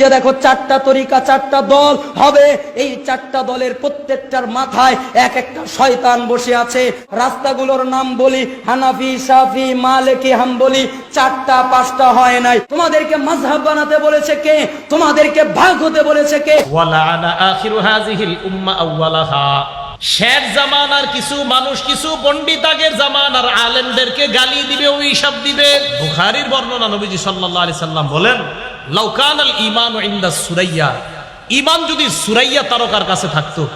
যে দেখো চারটা তরিকা, চারটা দল হবে, এই চারটা দলের প্রত্যেকটার মাথায় এক একটা শয়তান বসে আছে। রাস্তাগুলোর নাম বলি, হানাফি, সাফি, মালিকি, হাম্বলি, চারটা, পাঁচটা হয় নাই। তোমাদেরকে মাযহাব বানাতে বলেছে কে? তোমাদেরকে ভাগ হতে বলেছে কে? শেষ জামানার কিছু মানুষ, কিছু পণ্ডিত আগের জামানার আলেমদেরকে গালি দিবে ওই সব দিবে। বুখারীর বর্ণনা নবীজি সাল্লাল্লাহু আলাইহি সাল্লাম বলেন লাউকান ইনদা সুরাইয়া। ঈমান যদি সুরাইয়া তারকার কাছে থাকতো,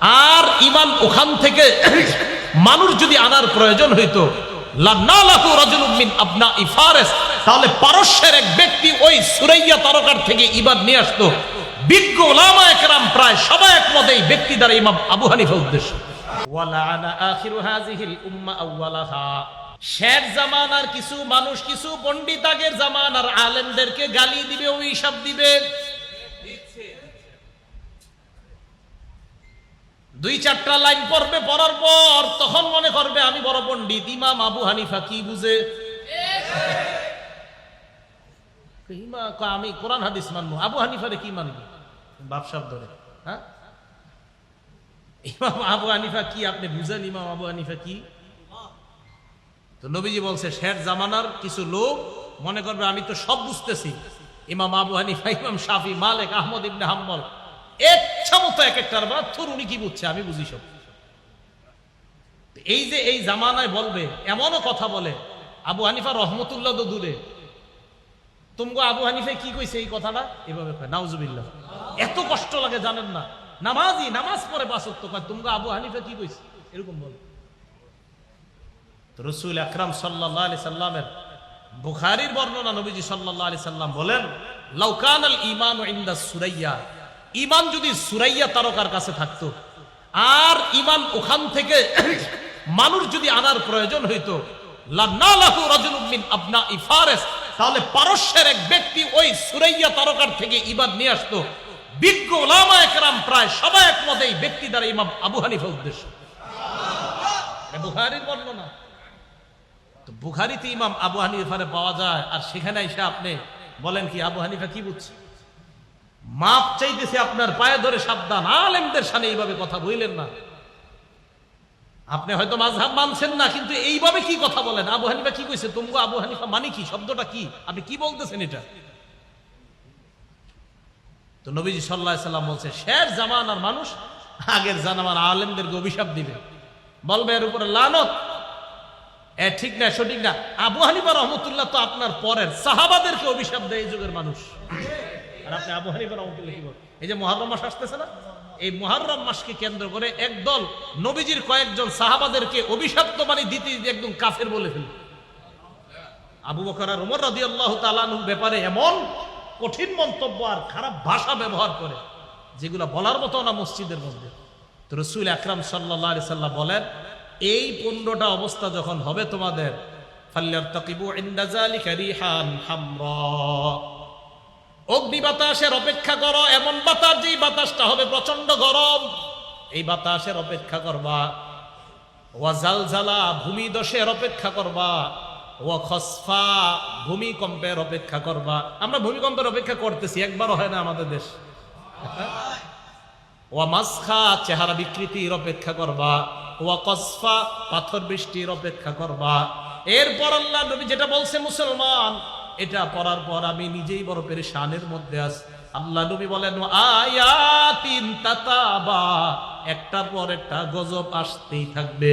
আর ঈমান ওখান থেকে মানুষ যদি আনার প্রয়োজন হইতো নিয়ে আসতো। বিজ্ঞ প্রায় সবাই দ্বারা ইমাম উদ্দেশ্য। শেষ জামানার কিছু মানুষ কিছু পণ্ডিত আগের জামানার আলেমদেরকে গালি দিবে অভিশাপ দিবে। দুই চারটা লাইন পড়বে পড়ার পর তখন মনে করবে আমি বড় পণ্ডিত ইমাম আবু হানিফা কি বুঝে? আমি কোরআন হাদিস মানবো। আবু হানিফারে কি মানবো? বাপসাপ ধরে। হ্যাঁ? ইমাম আবু হানিফা কি আপনি বুঝেন ইমাম আবু হানিফা কি? তো নবীজি বলছে শের জামানার কিছু লোক, মনে করবে আমি তো সব বুঝতেছি। ইমাম আবু হানিফা, ইমাম শাফি, মালিক, আহমদ ইবনে হাম্বল ইচ্ছা মতো এক একটার বা থুর উনি কি বুঝছে, আমি বুঝি সব। এই যে এই জামানায় বলবে, এমনও কথা বলে, আবু হানিফা রহমতুল্লাহ তো দূরে। তুমগো আবু হানিফে কি কইছে এই কথাটা? এভাবে কয়, নাউজুবিল্লাহ। এত কষ্ট লাগে জানেন না। নামাজি, নামাজ পড়ে বাসত্ব কয়, তুমগো আবু হানিফে কি কইছে? এরকম বলে। রসুল আকরাম সাল্লাহ আলি সাল্লামের বুখারির বর্ণনা নবীজি সাল্লাহ আলি সাল্লাম বলেন লাউকান আল ইমান ইন্দা সুরাইয়া। ইমান যদি সুরাইয়া তারকার কাছে থাকতো, আর ইমান ওখান থেকে মানুষ যদি আনার প্রয়োজন হইতো তাহলে পারস্যের এক ব্যক্তি ওই সুরাইয়া তারকার থেকে ইমান নিয়ে আসতো। বিজ্ঞ ওলামা একরাম প্রায় সবাই একমত এই ব্যক্তি দ্বারা ইমাম আবু হানিফা উদ্দেশ্য। এটা বুখারীর বর্ণনা। তো বুখারিতে ইমাম আবু হানিফারে পাওয়া যায়, আর সেখানে এসে আপনি বলেন কি, আবু হানিফা কি বুঝছে? মাপ চাইতেছে আপনার পায়ে ধরে সাবধান, আলেমদের সামনে এইভাবে কথা বললেন না। আপনি হয়তো মাঝহাব মানছেন না, কিন্তু এইভাবে কি কথা বলেন? আবু হানিফা কি কইছে? তুমি আবু হানিফা মানে কি? শব্দটা কি? আপনি কি বলতেছেন এটা? তো নবীজি সাল্লাহ সাল্লাম বলছে, শের জামানার মানুষ আগের জানামার আলেমদেরকে অভিশাপ দিবে। বলবে এর উপরে লানত ঠিক না, সঠিক না। আবু হানিফা রহমতুল্লাহ তো আপনার পরের। সাহাবাদেরকে অভিশাপ দেয় এই যুগের মানুষ। আর আপনি আবু হানিফা রহমতুল্লাহ কি বলেন? এই যে মহারম মাস আসতেছে না? এই মহারম মাসকে কেন্দ্র করে একদল নবীজির কয়েকজন সাহাবাদেরকে অভিশপ্ত মানে দিতে দিতে একদম কাফের বলে ফেল আবু বকর আর উমর রাজি আল্লাহ তালানুর ব্যাপারে এমন কঠিন মন্তব্য আর খারাপ ভাষা ব্যবহার করে, যেগুলো বলার মতো না মসজিদের মধ্যে। তো রসুল আকরাম সাল্লাহ আলি সাল্লাম বলেন এই পনেরোটা অবস্থা যখন হবে তোমাদের অগ্নি বাতাসের অপেক্ষা করো, এমন বাতাস যেই বাতাসটা হবে প্রচণ্ড গরম। এই বাতাসের অপেক্ষা করবা। ওয়া জালজালা ভূমি দশের অপেক্ষা করবা। ওয়া খসফা ভূমিকম্পের অপেক্ষা করবা। আমরা ভূমিকম্পের অপেক্ষা করতেছি, একবারও হয় না আমাদের দেশ। ওয়া মাসখা চেহারা বিকৃতির অপেক্ষা করবা, ওয়া কসফা পাথর বৃষ্টির অপেক্ষা করবা। এরপর আল্লাহ নবী যেটা বলছে মুসলমান, এটা পড়ার পর আমি নিজেই বড় পেরেশানের মধ্যে আছি। আল্লাহ নবী বলেন আয়াতিন তাতাবা একটার পর একটা গজব আসতেই থাকবে।